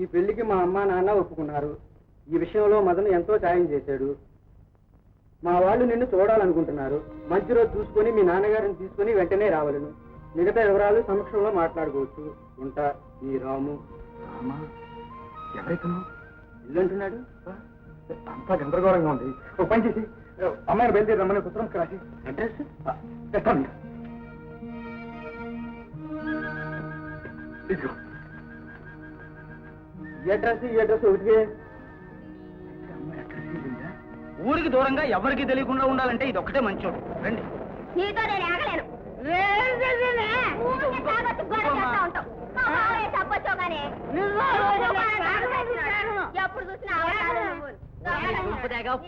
ఈ పెళ్ళికి మా అమ్మ నాన్న ఒప్పుకున్నారు. ఈ విషయంలో మదన్ ఎంతో సాయం చేశాడు. మా వాళ్ళు నిన్ను చూడాలనుకుంటున్నారు. మంచి రోజు చూసుకొని మీ నాన్నగారిని తీసుకొని వెంటనే రావాలను. మిగతా వివరాలు సమక్షంలో మాట్లాడుకోవచ్చు. ఉంటా ఈ రాము. ఎవరైతున్నావు ఇల్లు అంటున్నాడు అంతా గందరగోళంగా ఉంది. ఓ పని చేసి అమ్మాయిని బయలుదేరి రమ్మని పుస్తకం రాసి. అడ్రస్? పెట్టండి ఇదిగో ఒకటికే అడ్రస్ ఇల్లుందా? ఊరికి దూరంగా ఎవరికి తెలియకుండా ఉండాలంటే ఇది ఒక్కటే మంచోడు రండి నీతో నేను ఆగలేను. ఎప్పుడు చూసినా.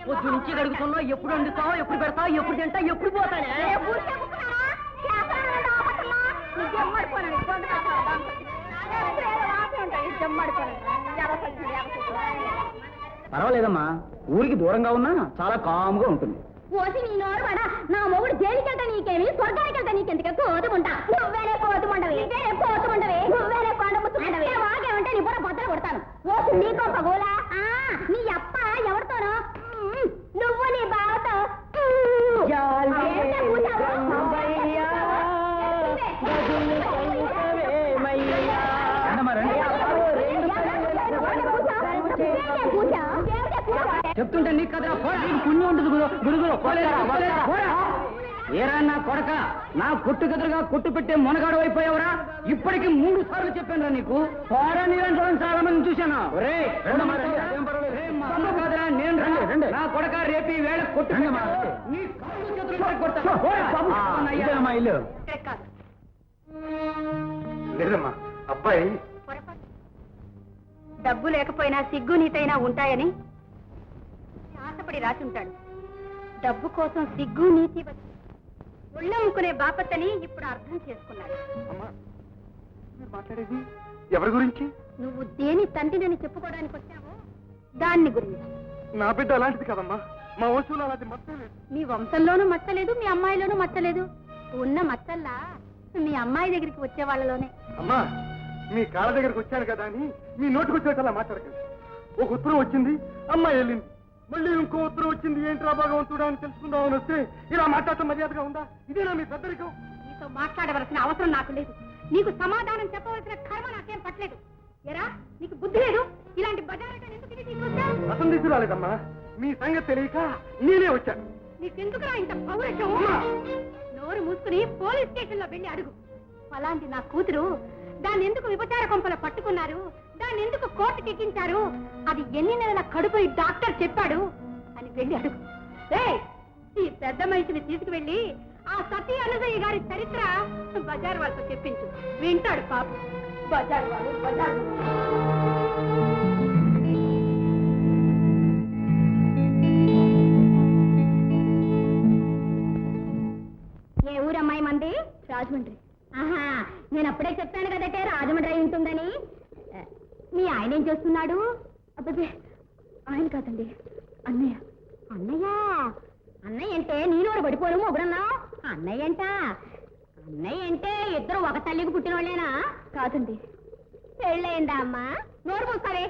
పొద్దు నుంచి గడుగుతున్నావు ఎప్పుడు వండుతావు ఎప్పుడు పెడతావు ఎప్పుడు తింటావు ఎప్పుడు పోతానే ఏ ఊరికే పర్వాలేదమ్మా. ఊరికి దూరంగా ఉన్నా చాలా కామ్గా ఉంటుంది. పోసి నీ నోరు వాడా? నా మొగుడు జైలుకి వెళ్తా నీకేమి? స్వర్గానికి వెళ్తా నీకెందుకు? కోతుకుంటా నువ్వేనే కోతుముండవి. నువ్వేనే కోతుముండవి. నువ్వేనే కొండ ముచ్చుకుండవి వాగేమంటే నీ బుర్ర బొద్దలు కొడతాను. ఓసి నీ గొప్ప చెప్తుంటే నీకు కదా పుణ్యం ఉంటుంది ఏరా నా కొడక నా కొట్టు కదురుగా కొట్టు పెట్టే మొనగాడు అయిపోయావురా. ఇప్పటికి మూడు సార్లు చెప్పానురా నీకు. పోరా నీళ్ళని చూడండి చాలా మంది చూశాను. నేను రండి. నా కొడక రేపు ఈ వేళ కొట్టు ఇల్లు. లేదమ్మా అబ్బాయి. డబ్బు లేకపోయినా సిగ్గు నీతైనా ఉంటాయని ఆశపడి రాసుంటాడు డబ్బు కోసం సిగ్గు నీతి వదిలి ఒళ్ళమ్ముకునే బాపత్తని ఇప్పుడు అర్థం చేసుకున్నాడు. అమ్మా మీరు మాట్లాడేది ఎవరి గురించి? నువ్వు దేని తండ్రినని చెప్పుకోవడానికి వచ్చావో దాన్ని గురించి. నా బిడ్డ అలాంటిది కదమ్మా. మా వంశంలో అలాంటి మొత్తం లేదు. మీ వంశంలోనూ మచ్చలేదు మీ అమ్మాయిలోనూ మచ్చలేదు ఉన్న మచ్చల్లా మీ అమ్మాయి దగ్గరికి వచ్చే వాళ్ళలోనే. అమ్మా మీ కాళ్ళ దగ్గరికి వచ్చాను కదా అని మీ నోటికి వచ్చేటలా మాట్లాడకండి. ఒక ఉత్తరం వచ్చింది అమ్మాయి వెళ్ళింది. మళ్ళీ ఇంకో ఉత్తరం వచ్చింది. ఏంట్రా భగవంతుడా అని తెలుసుకుందామని వస్తే ఇలా మాట్లాడటం మర్యాదగా ఉందా? ఇదేనా మీ పెద్దరికం? నీతో మాట్లాడవలసిన అవసరం నాకు లేదు. నీకు సమాధానం చెప్పవలసిన కర్మ నాకేం పట్టలేదు. ఎరా నీకు బుద్ధి లేదు? ఇలాంటి బజారటం ఎందుకు ఇది తీసుకొచ్చావు? రసం తీసుకురాలేదమ్మా. మీ సంగతి తెలియక నేనే వచ్చాను. నీకెందుకురా ఇంత పౌరుషం? నోరు మూసుకుని పోలీస్ స్టేషన్లో వెళ్ళి అడుగు. అలాంటి నా కూతురు దాన్ని ఎందుకు విభచార కొంపలో పట్టుకున్నారు? దాన్ని ఎందుకు కోర్టుకి ఎక్కించారు? అది ఎన్ని నెలల కడుపు డాక్టర్ చెప్పాడు? అని వెళ్ళి అడుగు. ఈ పెద్ద మనిషిని తీసుకువెళ్ళి ఆ సతీ అనుదయ్య గారి చరిత్ర బజార్ వాళ్ళతో చెప్పించు. వింటాడు పాప. బజార్ వాడు బజార్. ఏ ఊరమ్మాయి మంది? రాజమండ్రి. ఆహా నేను అప్పుడే చెప్పాను కదటే రాజమండ్రి అయి ఉంటుందని ఆ, మీ ఆయన చేస్తున్నాడు? అబ్బే ఆయన కాదండి అన్నయ్య. అన్నయ్య అన్నయ్య అంటే నీలోడు పడిపోను మొగుడన్నా? అన్నయ్య అంట? అన్నయ్య అంటే ఇద్దరు ఒక తల్లికి పుట్టిన వాళ్ళేనా కాదండి. పెళ్ళయిందా అమ్మా? నోరు మూస్తావే.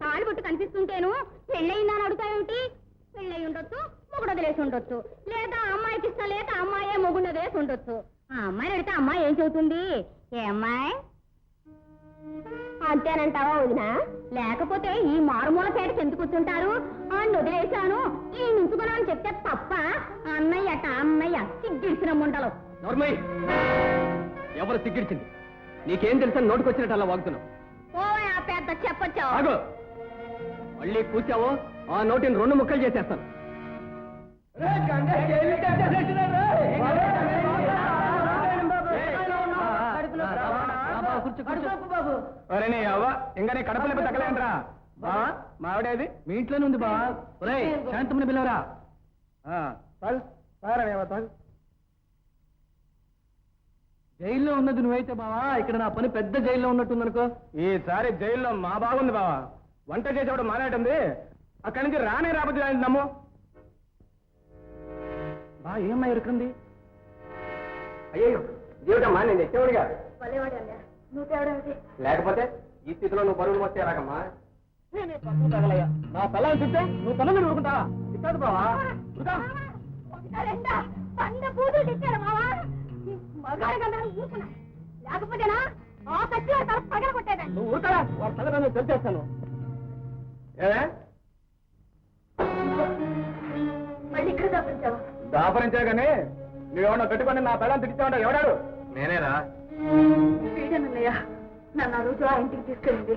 తాళి పుట్టు కనిపిస్తుంటేను పెళ్ళయిందా అని అడుగుతావేమిటి? పెళ్ళయి ఉండొచ్చు మొగుడు వదిలేసి ఉండొచ్చు. లేదా అమ్మాయికి ఇష్టం లేక అమ్మాయే మొగుడు వదిలేసి ఉండొచ్చు. ఆ అమ్మాయిని అడిగితే అమ్మాయి ఏం చెబుతుంది? ఏ అమ్మాయి? అంతేనంటావా వదిన? లేకపోతే ఈ మారుమూల పేటకి ఎందుకు కూర్చుంటారు? ఆయన వదిలేశాను ఈ నుంచుకున్నా అని చెప్తే తప్ప అన్నయ్య అట అన్నయ్య సిగ్గిడిసిన ముండలు. ఎవరు సిగ్గిడిచింది? నీకేం తెలుసని నోటికొచ్చినట్టు అలా వాగుతున్నావు? ఓ ఆ పెద్ద ఆగు. మళ్ళీ కూర్చావో? ఆ నోటిని రెండు ముక్కలు చేసేస్తాను. ఒరే నీ అవ్వ ఇంకా నీ కడప లేప తగ్గలేంట్రా బావా మావిడేది? మీ ఇంట్లోనే ఉంది బావా ఒరే శాంతముని పిల్లవరా తాగు తాగరా తాగు. జైల్లో ఉన్నది నువ్వైతే బావా. ఇక్కడ నా పని పెద్ద జైల్లో ఉన్నట్టుందనుకో. ఈసారి జైల్లో మా బాగుంది బావా. వంట చేసేవాడు మానేటుంది. అక్కడి నుంచి రానే రాని నమ్ము. బా ఏమ్మా ఇరుకుంది అయ్యో దేవుడమ్మా నేను ఎచ్చేవాడిగా నువ్వు లేకపోతే ఈ స్థితిలో నువ్వు బరువులు వస్తే ఎలాగమ్మా? నేనే పన్ను తగలయ్యా. నా పిల్లలు తింటే నువ్వు తల మీద ఊరుకుంటావా ఇస్తాడు బావా పండ పూజలు తెచ్చారు మావా? మగాడు కదా ఊరుకున్నా. లేకపోతేనా ఆ కత్తి వాడి తల పగల కొట్టేదాన్ని. నువ్వు ఊరుకరా మళ్ళీ ఇక్కడ దాపరించే కానీ నువ్వేమన్నా పెట్టుకొని నా పిల్లలు తిట్టావంటే ఎవడాడు? నేనేరా. వీడనన్నయ్య నన్ను ఆ రోజు ఆ ఇంటికి తీసుకెళ్ళింది.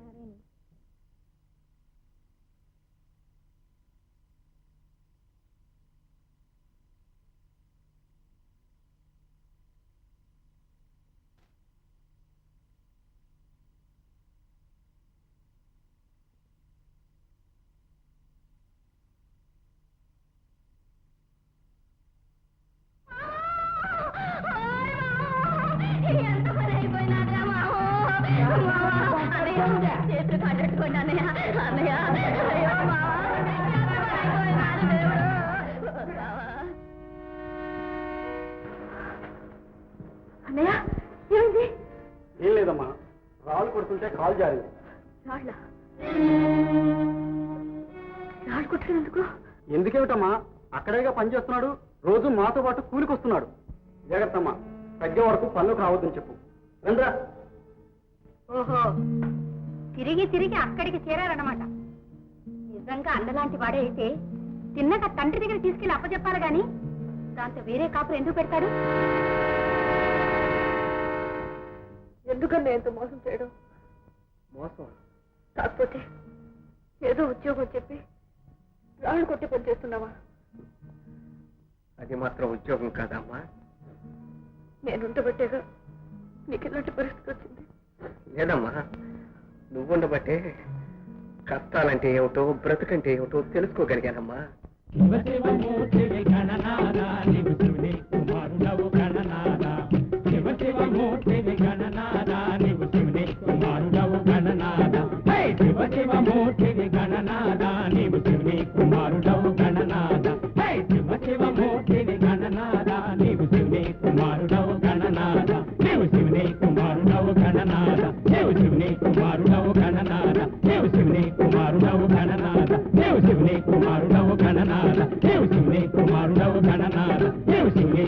అన్నయ్య. అన్నయ్య, అయ్యో. అన్నయ్య ఏమైంది? ఏం లేదమ్మా. రాళ్ళు కొడుతుంటే కాలు జారింది. రాళ్ళ? రాళ్ళు కొట్టుకున్నందుకు? ఎందుకేమిటమ్మా? అక్కడేగా పని చేస్తున్నాడు రోజు మాతో పాటు కూలికి వస్తున్నాడు. జాగ్రత్తమ్మా. తగ్గే వరకు పనులకు రావద్దని చెప్పు. రండ్రా. ఓహో. తిరిగి తిరిగి అక్కడికి చేరారన్నమాట. నిజంగా అన్నలాంటి వాడే అయితే తిన్నక తండ్రి దగ్గర తీసుకెళ్ళి అప్పచెప్పాలి గాని దాంతో వేరే కాపురు ఎందుకు పెడతాడు? ఎందుకన్నా ఎంత మోసం చేయడం? మోసం? కాకపోతే ఏదో ఉద్యోగం చెప్పి రాళ్ళు కొట్టి పని చేస్తున్నావా? అది మాత్రం ఉద్యోగం కాదమ్మా. నేను ఉండబట్టేగా నీకు ఇలాంటి పరిస్థితి వచ్చింది. లేదమ్మా. నువ్వుండబట్టే కష్టాలంటే ఏమిటో బ్రతుకంటే ఏమిటో తెలుసుకోగలిగానమ్మా.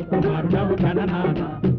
కుమారుడవు జననాథ.